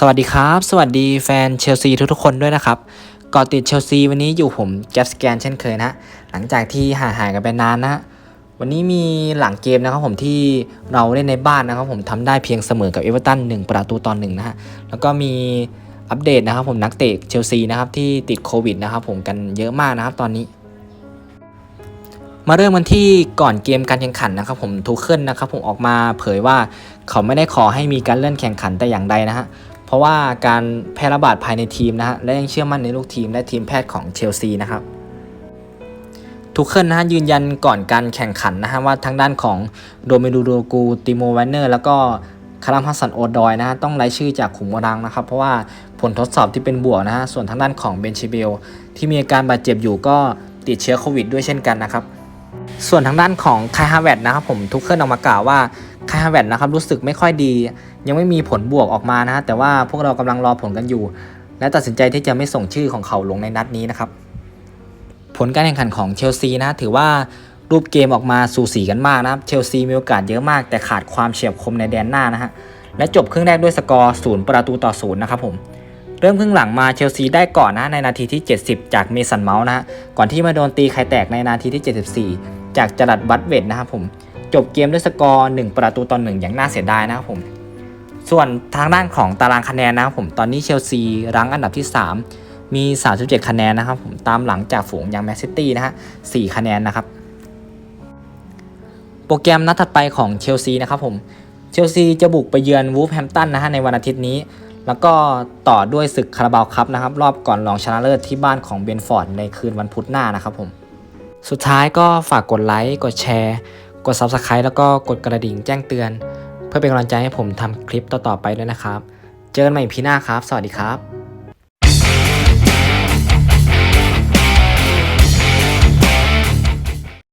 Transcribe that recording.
สวัสดีครับ สวัสดีแฟนเชลซีทุกๆคนด้วยนะครับก่อติดเชลซีวันนี้อยู่ผมแกปสแกนเช่นเคยนะ หลังจากที่ห่างหายกันไปนานนะ วันนี้มีหลังเกมนะครับผมที่เราเล่นในบ้านนะครับผมทำได้เพียงเสมอกับเอเวอร์ตัน1ประตูต่อหนึ่งนะฮะแล้วก็มีอัปเดตนะครับผมนักเตะเชลซีนะครับที่ติดโควิดนะครับผมกันเยอะมากนะครับตอนนี้ มาเริ่มกันที่ก่อนเกมการแข่งขันนะครับผมทูเคิลนะครับผมออกมาเผยว่าเขาไม่ได้ขอให้มีการเลื่อนแข่งขันแต่อย่างใดนะฮะ เพราะว่าการแพร่ระบาดภายในทีมนะฮะและยังเชื่อมั่นในลูกทีมและทีมแพทย์ของเชลซีนะครับทุกเคิลนะฮะยืนยันก่อนการแข่งขันนะฮะว่าทางด้านของโดเมดูโดกูติโมแวนเนอร์ แล้วก็คารัมฮัสซันโอดอยนะฮะต้องไล่ชื่อจากขุมกำลังนะครับ เพราะว่าผลทดสอบที่เป็นบวกนะฮะส่วนทางด้านของเบนชิเบลที่มีอาการบาดเจ็บอยู่ก็ติดเชื้อโควิดด้วยเช่นกันนะครับ ส่วนทางด้านของไคฮาเวตนะครับผมทุกเครื่องออกมากล่าวว่าไคฮาเวตนะครับรู้สึกไม่ค่อยดี ยังไม่มีผลบวกออกมานะฮะแต่ว่าพวกเรากำลังรอผลกันอยู่ และตัดสินใจที่จะไม่ส่งชื่อของเขาลงในนัดนี้นะครับ ผลการแข่งขันของเชลซีนะถือว่ารูปเกมออกมาสูสีกันมากนะครับเชลซีมีโอกาสเยอะมาก แต่ขาดความเฉียบคมในแดนหน้านะฮะและจบครึ่งแรกด้วยสกอร์ศูนย์ประตูต่อศูนย์นะครับผมเริ่มครึ่งหลังมาเชลซีได้ก่อนนะในนาทีที่ 70 จากเมสันเมาส์นะฮะก่อนที่มาโดนตีไข่แตกในนาทีที่ 74 จากจรัดบัตเวดนะครับผมจบเกมด้วยสกอร์1ประตูต่อ1อย่างน่าเสียดายนะครับผม ส่วนทางด้านของตารางคะแนนนะครับผมตอนนี้เชลซีรั้งอันดับที่ 3 มี 37 คะแนนนะครับผมตามหลังจากฝูงอย่างแมนซิตี้นะฮะ4คะแนนนะครับ โปรแกรมนัดถัดไปของเชลซีนะครับผมเชลซีจะบุกไปเยือนวูฟแฮมตันนะฮะในวันอาทิตย์นี้ แล้วก็ต่อด้วยศึกคาราบาวครับนะครับรอบก่อนรองชนะเลิศที่บ้านของเบนฟอร์ดในคืนวันพุธหน้านะครับผมสุดท้ายก็ฝากกดไลค์กดแชร์ กด Subscribe แล้วก็กดกระดิ่งแจ้งเตือน เพื่อเป็นกำลังใจให้ผมทำคลิปต่อๆไปด้วยนะครับ เจอกันใหม่พีหน้าครับ สวัสดีครับ